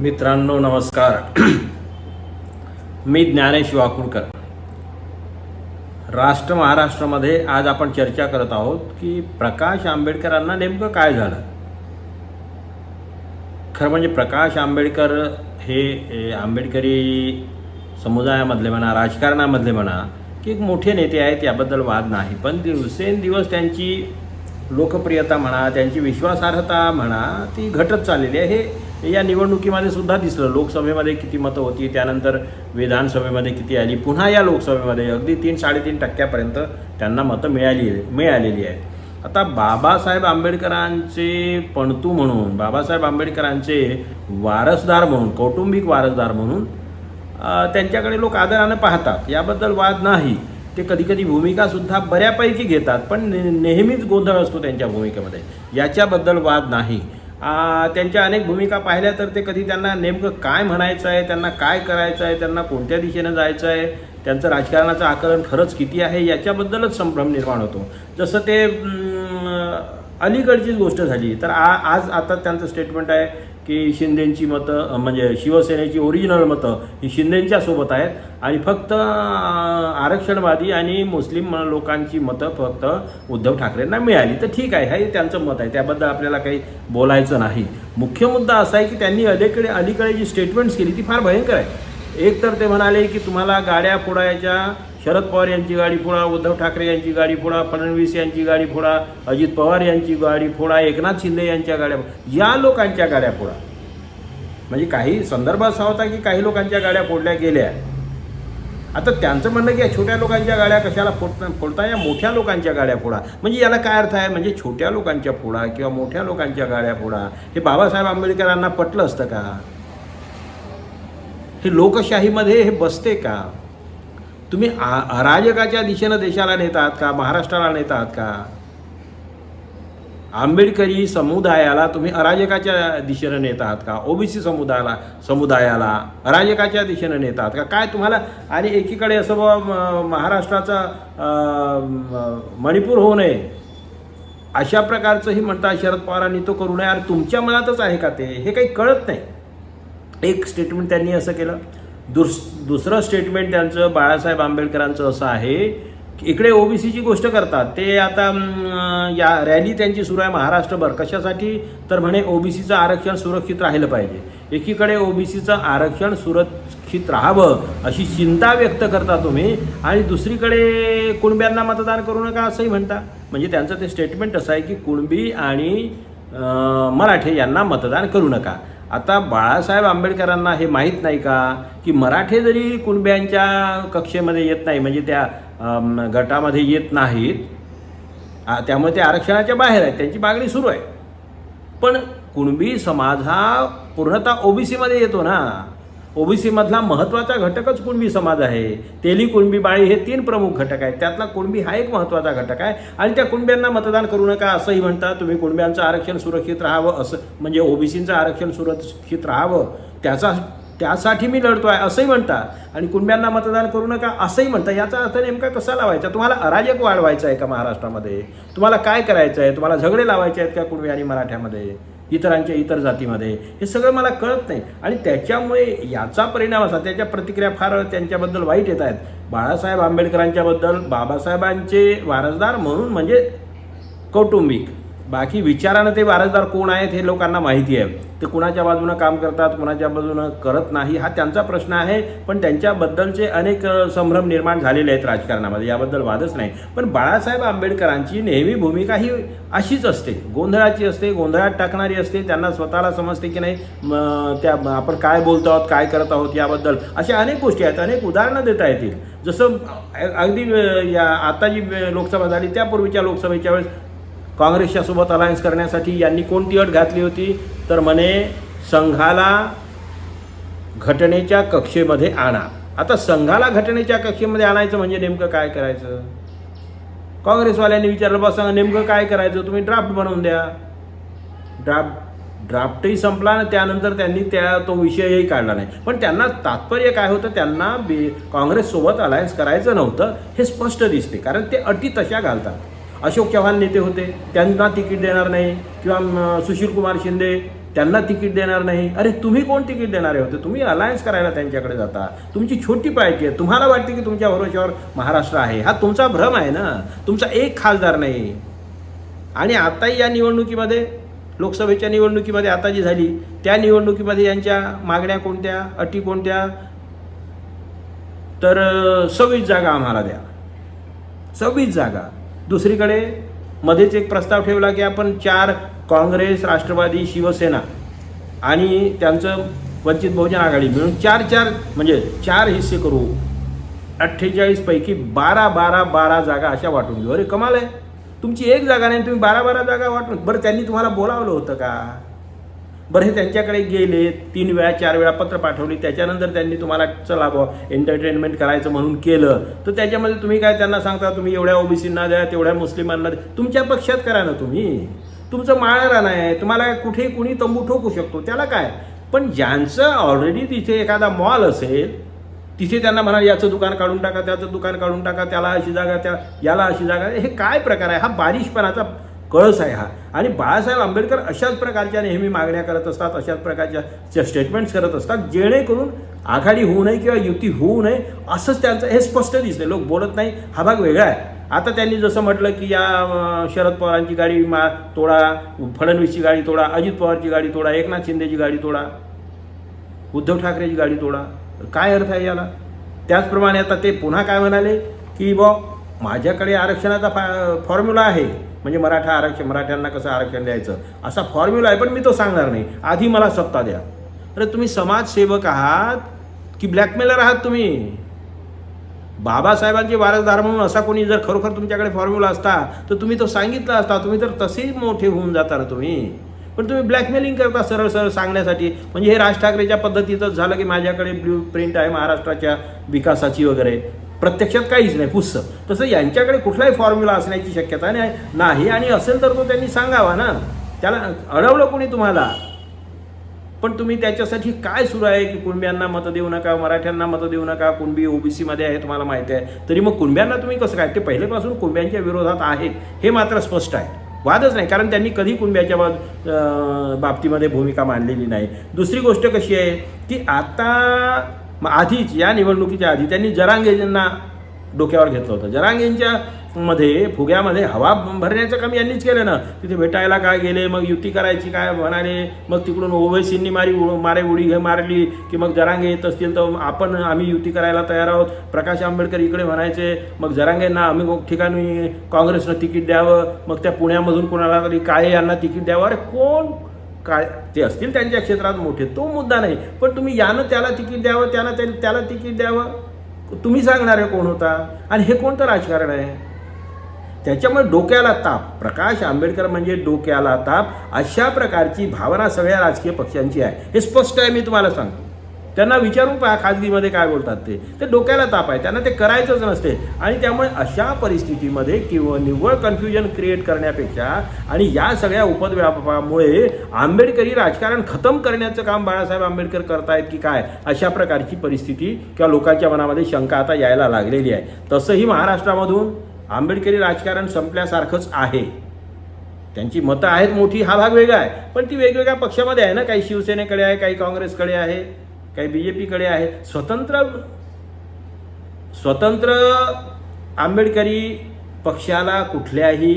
मित्रांनो नमस्कार. मी ज्ञानेश वाकुळकर. राष्ट्र महाराष्ट्रामध्ये आज आपण चर्चा करत आहोत की प्रकाश आंबेडकरांना नेमकं काय झालं? खरं म्हणजे प्रकाश आंबेडकर हे हे आंबेडकरी समुदायामधले म्हणा राजकारणामधले म्हणा की एक मोठे नेते आहेत याबद्दल वाद नाही. पण दिवसेंदिवस त्यांची लोकप्रियता म्हणा त्यांची विश्वासार्हता म्हणा ती घटत चाललेली आहे. हे या निवडणुकीमध्ये सुद्धा दिसलं. लोकसभेमध्ये किती मतं होती त्यानंतर विधानसभेमध्ये किती आली पुन्हा या लोकसभेमध्ये अगदी तीन साडेतीन टक्क्यापर्यंत त्यांना मतं मिळाली मिळालेली आहेत. आता बाबासाहेब आंबेडकरांचे पणतू म्हणून बाबासाहेब आंबेडकरांचे वारसदार म्हणून कौटुंबिक वारसदार म्हणून त्यांच्याकडे लोक आदरानं पाहतात. याबद्दल वाद नाही. ते कधीकधी भूमिकासुद्धा बऱ्यापैकी घेतात पण ने नेहमीच गोंधळ असतो त्यांच्या भूमिकेमध्ये. याच्याबद्दल वाद नाही. त्यांच्या अनेक भूमिका पाहिल्या तर ते कधी त्यांना नेमकं काय म्हणायचं आहे त्यांना काय करायचं आहे त्यांना कोणत्या दिशेनं जायचं आहे त्यांचं राजकारणाचं आकलन खरंच किती आहे याच्याबद्दलच संभ्रम निर्माण होतो. जसं ते अलीकडचीच गोष्ट झाली तर आ आज आता त्यांचं स्टेटमेंट आहे की शिंदेंची मतं म्हणजे शिवसेनेची ओरिजिनल मतं ही शिंदेंच्या सोबत आहेत. आणि फक्त आरक्षणवादी आणि मुस्लिम लोकांची मतं फक्त उद्धव ठाकरेंना मिळाली. तर ठीक आहे हे त्यांचं मत आहे. त्याबद्दल आपल्याला काही बोलायचं नाही. मुख्य मुद्दा असा आहे की त्यांनी अलीकडे अलीकडे जी स्टेटमेंट्स केली ती फार भयंकर आहे. एक तर ते म्हणाले की तुम्हाला गाड्या फोडायच्या शरद पवार यांची गाडी फोडा उद्धव ठाकरे यांची गाडी फोडा फडणवीस यांची गाडी फोडा अजित पवार यांची गाडी फोडा एकनाथ शिंदे यांच्या गाड्या या लोकांच्या गाड्या फोडा. म्हणजे काही संदर्भ असा होता की काही लोकांच्या गाड्या फोडल्या गेल्या. आता त्यांचं म्हणणं की या छोट्या लोकांच्या गाड्या कशाला फोडता फोडता? या मोठ्या लोकांच्या गाड्या फोडा. म्हणजे याला काय अर्थ आहे? म्हणजे छोट्या लोकांच्या फोडा किंवा मोठ्या लोकांच्या गाड्या फोडा. हे बाबासाहेब आंबेडकरांना पटलं असतं का? हे लोकशाहीमध्ये हे बसते का? तुम्ही आ अराजकाच्या दिशेनं देशाला नेत आहात का? महाराष्ट्राला नेत आहात का? आंबेडकरी समुदायाला तुम्ही अराजकाच्या दिशेनं नेत आहात का ओबीसी समुदायाला समुदायाला अराजकाच्या दिशेनं नेत आहात का? काय तुम्हाला आणि एकीकडे असं बाबा महाराष्ट्राचा मणिपूर होऊ नये. अशा प्रकारचंही म्हणतात शरद पवारांनी तो करू नये. अरे तुमच्या मनातच आहे का ते? हे काही कळत नाही. एक स्टेटमेंट त्यांनी असं केलं. दुस दुसरं स्टेटमेंट त्यांचं बाळासाहेब आंबेडकरांचं असं आहे की इकडे ओबीसीची गोष्ट करतात. ते आता या रॅली त्यांची सुरू आहे महाराष्ट्रभर. कशासाठी? तर म्हणे ओबीसीचं आरक्षण सुरक्षित राहिलं पाहिजे. एकीकडे ओबीसीचं आरक्षण सुरक्षित राहावं अशी चिंता व्यक्त करता तुम्ही आणि दुसरीकडे कुणब्यांना मतदान करू नका असंही म्हणता. म्हणजे त्यांचं ते स्टेटमेंट असं आहे की कुणबी आणि मराठे यांना मतदान करू नका. आता बाळासाहेब आंबेडकरांना हे माहीत नाही का? की मराठे जरी कुणब्यांच्या कक्षेमध्ये येत नाही म्हणजे त्या गटामध्ये येत नाहीत त्यामुळे ते आरक्षणाच्या बाहेर आहेत त्यांची मागणी सुरू आहे. पण कुणबी समाज हा पूर्णतः ओबीसीमध्ये येतो ना. ओबीसीमधला महत्त्वाचा घटकच कुणबी समाज आहे. तेली कुणबी बाळी हे तीन प्रमुख घटक आहेत. त्यातला कुणबी हा एक महत्त्वाचा घटक आहे. आणि त्या कुणब्यांना मतदान करू नका असंही म्हणता तुम्ही कुणब्यांचं आरक्षण सुरक्षित राहावं असं म्हणजे ओबीसींचं आरक्षण सुरक्षित राहावं त्याचा त्यासाठी मी लढतो आहे असंही म्हणता आणि कुणब्यांना मतदान करू नका असंही म्हणता याचा अर्थ नेमका कसा लावायचा? तुम्हाला अराजक वाढवायचं आहे का महाराष्ट्रामध्ये? तुम्हाला काय करायचं आहे? तुम्हाला झगडे लावायचे आहेत का कुणबी आणि मराठ्यामध्ये? इतरांच्या इतर जातीमध्ये. हे सगळं मला कळत नाही. आणि त्याच्यामुळे याचा परिणाम असा त्याच्या प्रतिक्रिया फार त्यांच्याबद्दल वाईट येत आहेत. बाळासाहेब आंबेडकरांच्याबद्दल बाबासाहेबांचे वारसदार म्हणून म्हणजे कौटुंबिक. बाकी विचारानं ते वारसदार कोण आहेत हे लोकांना माहिती आहे. ते कुणाच्या बाजूनं काम करतात कुणाच्या बाजूनं करत नाही हा त्यांचा प्रश्न आहे. पण त्यांच्याबद्दलचे अनेक संभ्रम निर्माण झालेले आहेत राजकारणामध्ये. याबद्दल वादच नाही. पण बाळासाहेब आंबेडकरांची नेहमी भूमिका ही अशीच असते. गोंधळाची असते गोंधळात टाकणारी असते त्यांना स्वतःला समजते की नाही त्या आपण काय बोलतो आहोत काय करत आहोत याबद्दल. अशा अनेक गोष्टी आहेत. अनेक उदाहरणं देता येतील. जसं अगदी या आता जी लोकसभा झाली त्यापूर्वीच्या लोकसभेच्या वेळेस काँग्रेसच्या सोबत अलायन्स करण्यासाठी यांनी कोणती अट घातली होती? तर म्हणे संघाला घटनेच्या कक्षेमध्ये आणा. आता संघाला घटनेच्या कक्षेमध्ये आणायचं म्हणजे नेमकं काय करायचं? काँग्रेसवाल्यांनी विचारलं बा सांगा नेमकं काय करायचं? तुम्ही ड्राफ्ट बनवून द्या. ड्राफ्ट ड्राफ्टही संपला आणि त्यानंतर त्यांनी त्या तो विषयही काढला नाही. पण त्यांना तात्पर्य काय होतं? त्यांना बी काँग्रेससोबत अलायन्स करायचं नव्हतं हे स्पष्ट दिसते. कारण ते अटी तशा घालतात. अशोक चव्हाण नेते होते त्यांना तिकीट देणार नाही. किंवा सुशील कुमार शिंदे त्यांना तिकीट देणार नाही. अरे तुम्ही कोण तिकीट देणारे होते? तुम्ही अलायन्स करायला त्यांच्याकडे जाता. तुमची छोटी पार्टी आहे. तुम्हाला वाटते की तुमच्या भरोश्यावर महाराष्ट्र आहे. हा तुमचा भ्रम आहे ना? तुमचा एक खासदार नाही. आणि आताही या निवडणुकीमध्ये लोकसभेच्या निवडणुकीमध्ये आता जी झाली त्या निवडणुकीमध्ये यांच्या मागण्या कोणत्या अटी कोणत्या? तर सव्वीस जागा आम्हाला द्या. सव्वीस जागा. दुसरीकडे मध्येच एक प्रस्ताव ठेवला की आपण चार काँग्रेस राष्ट्रवादी शिवसेना आणि त्यांचं वंचित बहुजन आघाडी मिळून चार चार म्हणजे चार हिस्से करू. अठ्ठेचाळीसपैकी बारा बारा बारा जागा अशा वाटून घेऊ. अरे कमाल आहे. तुमची एक जागा नाही तुम्ही बारा बारा जागा वाटून. बरं त्यांनी तुम्हाला बोलावलं होतं का? बरं हे त्यांच्याकडे गेले तीन वेळा चार वेळा पत्र पाठवली त्याच्यानंतर त्यांनी तुम्हाला चला बुवा एंटरटेनमेंट करायचं म्हणून केलं. तर त्याच्यामध्ये तुम्ही काय त्यांना सांगता तुम्ही एवढ्या ओबीसींना द्या तेवढ्या मुस्लिमांना द्या तुमच्या पक्षात करा ना तुम्ही. तुमचं माळरान आहे तुम्हाला कुठे कुणी तंबू ठोकू शकतो त्याला काय? पण ज्यांचं ऑलरेडी तिथे एखादा मॉल असेल तिथे त्यांना म्हणा याचं दुकान काढून टाका त्याचं दुकान काढून टाका त्याला अशी जागा त्या याला अशी जागा हे काय प्रकार आहे? हा बारिशपणाचा कळस आहे हा. आणि बाळासाहेब आंबेडकर अशाच प्रकारच्या नेहमी मागण्या करत असतात अशाच प्रकारच्या स्टेटमेंट्स करत असतात जेणेकरून आघाडी होऊ नये किंवा युती होऊ नये असंच त्यांचं हे स्पष्ट दिसते लोक बोलत नाही हा भाग वेगळा आहे. आता त्यांनी जसं म्हटलं की या शरद पवारांची गाडी मा तोडा फडणवीसची गाडी तोडा अजित पवारची गाडी तोडा एकनाथ शिंदेची गाडी तोडा उद्धव ठाकरेची गाडी तोडा. काय अर्थ आहे याला? त्याचप्रमाणे आता ते पुन्हा काय म्हणाले की बॉ माझ्याकडे आरक्षणाचा फा फॉर्म्युला आहे. म्हणजे मराठा आरक्षण मराठ्यांना कसं आरक्षण द्यायचं? असा फॉर्म्युला आहे पण मी तो सांगणार नाही. आधी मला सत्ता द्या. अरे तुम्ही समाजसेवक आहात? की ब्लॅकमेलर आहात तुम्ही? बाबासाहेबांचे वारसदार म्हणून असा कोणी जर खरोखर तुमच्याकडे फॉर्म्युला असता तर तुम्ही तो सांगितला असता तुम्ही तर तसेही मोठे होऊन जाता तुम्ही. पण तुम्ही ब्लॅकमेलिंग करता सरळ सरळ सांगण्यासाठी. म्हणजे हे राज ठाकरेच्या पद्धतीतच झालं की माझ्याकडे ब्ल्यू प्रिंट आहे महाराष्ट्राच्या विकासाची वगैरे. प्रत्यक्षात काहीच नाही पुस्स तसं यांच्याकडे कुठलाही फॉर्म्युला असण्याची शक्यता नाही नाही. आणि असेल तर तो त्यांनी सांगावा ना. त्याला अडवलं कोणी तुम्हाला? पण तुम्ही त्याच्यासाठी काय सुरू आहे की कुणब्यांना मतं देऊ नका मराठ्यांना मतं देऊ नका? कुणबी ओबीसीमध्ये आहे तुम्हाला माहिती आहे. तरी मग कुणब्यांना तुम्ही कसं काय? ते पहिलेपासून कुणब्यांच्या विरोधात आहेत हे मात्र स्पष्ट आहे. वादच नाही कारण त्यांनी कधी कुणब्याच्या बाब बाबतीमध्ये भूमिका मांडलेली नाही. दुसरी गोष्ट कशी आहे की आता मग आधीच या निवडणुकीच्या आधी त्यांनी जरांगेंना डोक्यावर घेतलं होतं. जरांगेंच्या मध्ये फुग्यामध्ये हवा भरण्याचं काम यांनीच केलं ना. तिथे भेटायला काय गेले मग युती करायची काय म्हणाले मग तिकडून ओवेसींनी मारी उड- मारे उडी घे मारली की मग जरांगे येत असतील तर आपण आम्ही युती करायला तयार आहोत. प्रकाश आंबेडकर इकडे म्हणायचे मग जरांगेंना आम्ही ठिकाणी काँग्रेसनं तिकीट द्यावं मग त्या पुण्यामधून कोणाला तरी काळे यांना तिकीट द्यावं. अरे कोण काय ते असतील त्यांच्या क्षेत्रात मोठे तो मुद्दा नाही. पण तुम्ही यानं त्याला तिकीट द्यावं त्यानं त्या- त्याला तिकीट द्यावं? तुम्ही सांगणारे कोण होता? आणि हे कोणतं राजकारण आहे? त्याच्यामुळे डोक्याला ताप. प्रकाश आंबेडकर म्हणजे डोक्याला ताप. अशा प्रकारची भावना सगळ्या राजकीय पक्षांची आहे. हे स्पष्ट आहे मी तुम्हाला सांगतो. त्यांना विचारून पहा खाजगीमध्ये काय बोलतात ते. ते डोक्याला ताप आहे. त्यांना ते करायचंच नसते. आणि त्यामुळे अशा परिस्थितीमध्ये किंवा निव्वळ कन्फ्युजन क्रिएट करण्यापेक्षा आणि या सगळ्या उपद्व्यापामुळे आंबेडकरी राजकारण खतम करण्याचं काम बाळासाहेब आंबेडकर करतायत की काय? अशा प्रकारची परिस्थिती किंवा लोकांच्या मनामध्ये शंका आता यायला लागलेली आहे. तसंही महाराष्ट्रामधून आंबेडकरी राजकारण संपल्यासारखंच आहे. त्यांची मतं आहेत मोठी. हा भाग वेगळा आहे. पण ती वेगवेगळ्या पक्षामध्ये आहे ना. काही शिवसेनेकडे आहे काही काँग्रेसकडे आहे. काही बी जे पीकडे आहे. स्वतंत्र स्वतंत्र आंबेडकरी पक्षाला कुठल्याही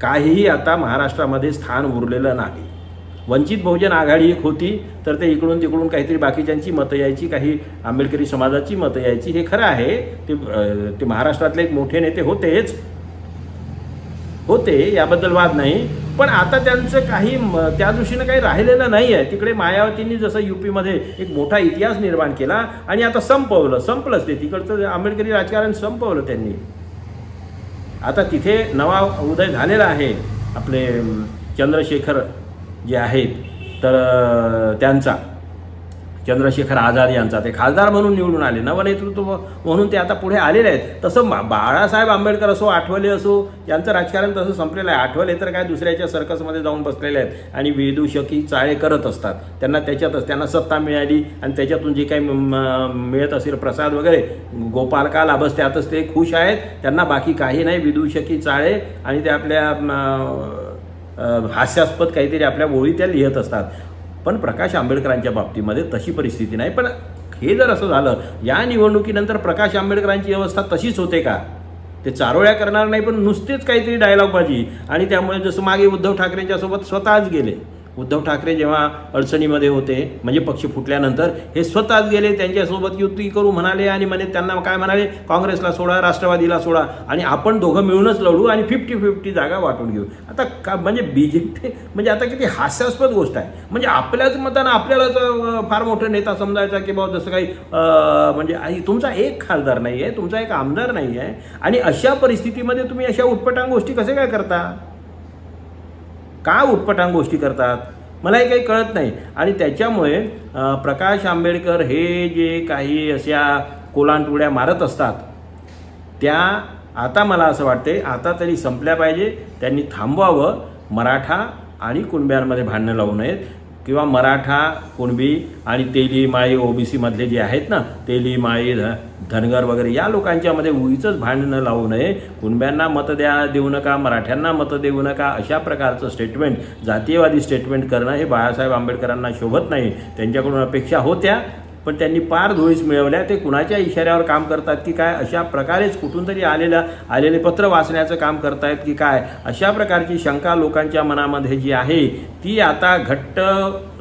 काहीही आता महाराष्ट्रामध्ये स्थान उरलेलं नाही. वंचित बहुजन आघाडी एक होती तर ते इकडून तिकडून काहीतरी बाकीच्यांची मतं यायची काही आंबेडकरी समाजाची मतं यायची हे खरं आहे. ते ते महाराष्ट्रातले एक मोठे नेते होतेच. होते याबद्दल वाद नाही. पण आता त्यांचं काही म- त्या दृष्टीनं काही राहिलेलं नाही आहे तिकडे मायावतींनी जसं युपीमध्ये एक मोठा इतिहास निर्माण केला आणि आता संपवलं संपलंच ते. तिकडचं आंबेडकरी राजकारण संपवलं त्यांनी. आता तिथे नवा उदय झालेला आहे. आपले चंद्रशेखर जे आहेत तर त्यांचा. चंद्रशेखर आझाद यांचा ते खासदार म्हणून निवडून आले. नवनेतृत्व म्हणून ते आता पुढे आलेले आहेत. तसं बाळासाहेब आंबेडकर असो आठवले असो यांचं राजकारण तसं संपलेलं आहे. आठवले तर काय दुसऱ्याच्या सर्कसमध्ये जाऊन बसलेले आहेत. आणि विदूषकी चाळे करत असतात. त्यांना त्याच्यातच त्यांना सत्ता मिळाली आणि त्याच्यातून जे काही मिळत असेल प्रसाद वगैरे गोपाल का लाभस त्यातच ते खुश आहेत. त्यांना बाकी काही नाही. विदूषकी चाळे आणि ते आपल्या हास्यास्पद काहीतरी आपल्या ओळी त्या लिहित असतात. पण प्रकाश आंबेडकरांच्या बाबतीमध्ये तशी परिस्थिती नाही. पण हे जर असं झालं या निवडणुकीनंतर प्रकाश आंबेडकरांची अवस्था तशीच होते का? ते चारोळ्या करणार नाही पण नुसतेच काहीतरी डायलॉगबाजी आणि त्यामुळे जसं मागे उद्धव ठाकरेंच्या सोबत स्वतःच गेले. उद्धव ठाकरे जेव्हा अडचणीमध्ये होते म्हणजे पक्ष फुटल्यानंतर हे स्वतःच गेले त्यांच्यासोबत युती करू म्हणाले आणि म्हणे त्यांना काय म्हणाले? काँग्रेसला सोडा राष्ट्रवादीला सोडा. आणि आपण दोघं मिळूनच लढू आणि फिफ्टी फिफ्टी जागा वाटून घेऊ. आता का म्हणजे बी जे पी म्हणजे आता किती हास्यास्पद गोष्ट आहे. म्हणजे आपल्याच मतानं आपल्यालाच फार मोठं नेता समजायचा की बाबा जसं काही म्हणजे तुमचा एक खासदार नाही आहे तुमचा एक आमदार नाही आहे आणि अशा परिस्थितीमध्ये तुम्ही अशा उटपटांग गोष्टी कसे काय करता? का उटपटांग गोष्टी करतात? मला हे काही कळत नाही. आणि त्याच्यामुळे प्रकाश आंबेडकर हे जे काही अशा कोलांटुड्या मारत असतात त्या आता मला असं वाटते आता तरी संपल्या पाहिजे. त्यांनी थांबवावं. मराठा आणि कुणब्यांमध्ये भांडणं लावू नयेत. किंवा मराठा कुणबी आणि तेली माळी बी सीमधले जे आहेत ना तेली माळी ध धनगर वगैरे या लोकांच्यामध्ये उगीचंच भांडणं लावू नये. कुणब्यांना मतं द्या देऊ नका मराठ्यांना मतं देऊ नका अशा प्रकारचं स्टेटमेंट जातीयवादी स्टेटमेंट करणं हे बाळासाहेब आंबेडकरांना शोभत नाही. त्यांच्याकडून अपेक्षा होत्या पण त्यांनी पार धुळीस मिळवल्या. ते कुणाच्या इशाऱ्यावर काम करतात की काय? अशा प्रकारेच कुठून तरी आलेलं आलेले पत्र वाचण्याचं काम करतायत की काय? अशा प्रकारची शंका लोकांच्या मनामध्ये जी आहे ती आता घट्ट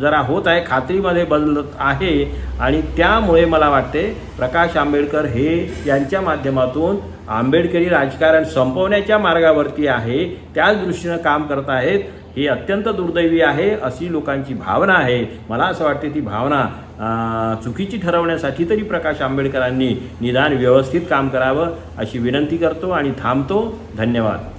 जरा होत आहे खात्रीमध्ये बदलत आहे. आणि त्यामुळे मला वाटते प्रकाश आंबेडकर हे यांच्या माध्यमातून आंबेडकरी राजकारण संपवण्याच्या मार्गावरती आहे त्याच दृष्टीनं काम करत आहेत. ही अत्यंत दुर्दैवी आहे अशी लोकांची भावना आहे. मला असं वाटते ती भावना चुकीची ठरवण्यासाठी तरी प्रकाश आंबेडकरांनी निदान व्यवस्थित काम करावं अशी विनंती करतो आणि थांबतो. धन्यवाद.